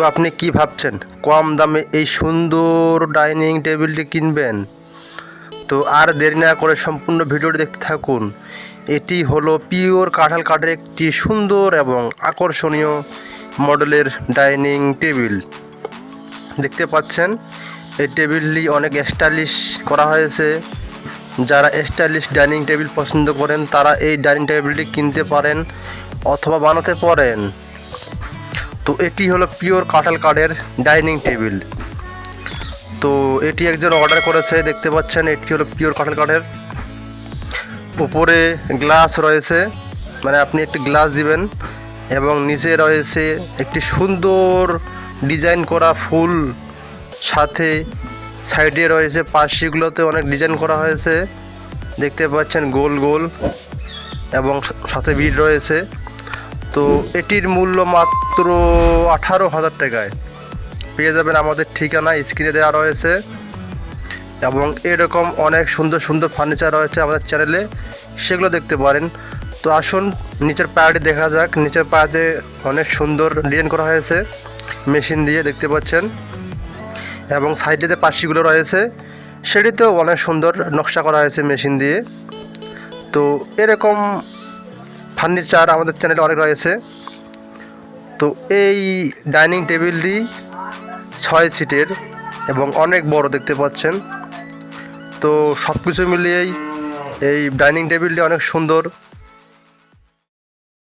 তো আপনি কি ভাবছেন? কম দামে এই সুন্দর ডাইনিং টেবিলটি কিনবেন? তো আর দেরি না করে সম্পূর্ণ ভিডিওটি দেখতে থাকুন। এটি হলো পিওর কাঁঠাল কাঠের একটি সুন্দর এবং আকর্ষণীয় মডেলের ডাইনিং টেবিল। দেখতে পাচ্ছেন, এই টেবিলটি অনেক স্টাইলিশ করা হয়েছে। যারা স্টাইলিশ ডাইনিং টেবিল পছন্দ করেন, তারা এই ডাইনিং টেবিলটি কিনতে পারেন অথবা বানাতে পারেন। তো এটি হলো পিওর কাঁঠাল কাঠের ডাইনিং টেবিল। তো এটি একজন অর্ডার করেছে, দেখতে পাচ্ছেন, এটি হলো পিওর কাঁঠাল কাঠের। উপরে গ্লাস রয়েছে মানে আপনি একটি গ্লাস দিবেন, এবং নিচে রয়েছে একটি সুন্দর ডিজাইন করা ফুল। সাথে সাইডে রয়েছে, পাশিগুলোতে অনেক ডিজাইন করা হয়েছে, দেখতে পাচ্ছেন গোল গোল, এবং সাথে বিট রয়েছে। তো এটির মূল্য মাত্র আঠারো হাজার টাকায়। পেয়ে যাবেন আমাদের ঠিকানা, স্ক্রিনে দেওয়া রয়েছে। এবং এরকম অনেক সুন্দর সুন্দর ফার্নিচার রয়েছে আমাদের চ্যানেলে, সেগুলো দেখতে পারেন। তো আসুন, নিচের পায়াটি দেখা যাক। নিচের পায়াতে অনেক সুন্দর ডিজাইন করা হয়েছে, মেশিন দিয়ে দেখতে পাচ্ছেন। এবং সাইডে যে পাশিগুলো রয়েছে, সেটিতেও অনেক সুন্দর নকশা করা হয়েছে মেশিন দিয়ে। তো এরকম ফার্নিচার আমাদের চ্যানেলে অনেক রয়েছে। তো এই ডাইনিং টেবিলটি ছয় সিটের এবং অনেক বড় দেখতে পাচ্ছেন। তো সব কিছু মিলিয়েই এই ডাইনিং টেবিলটি অনেক সুন্দর।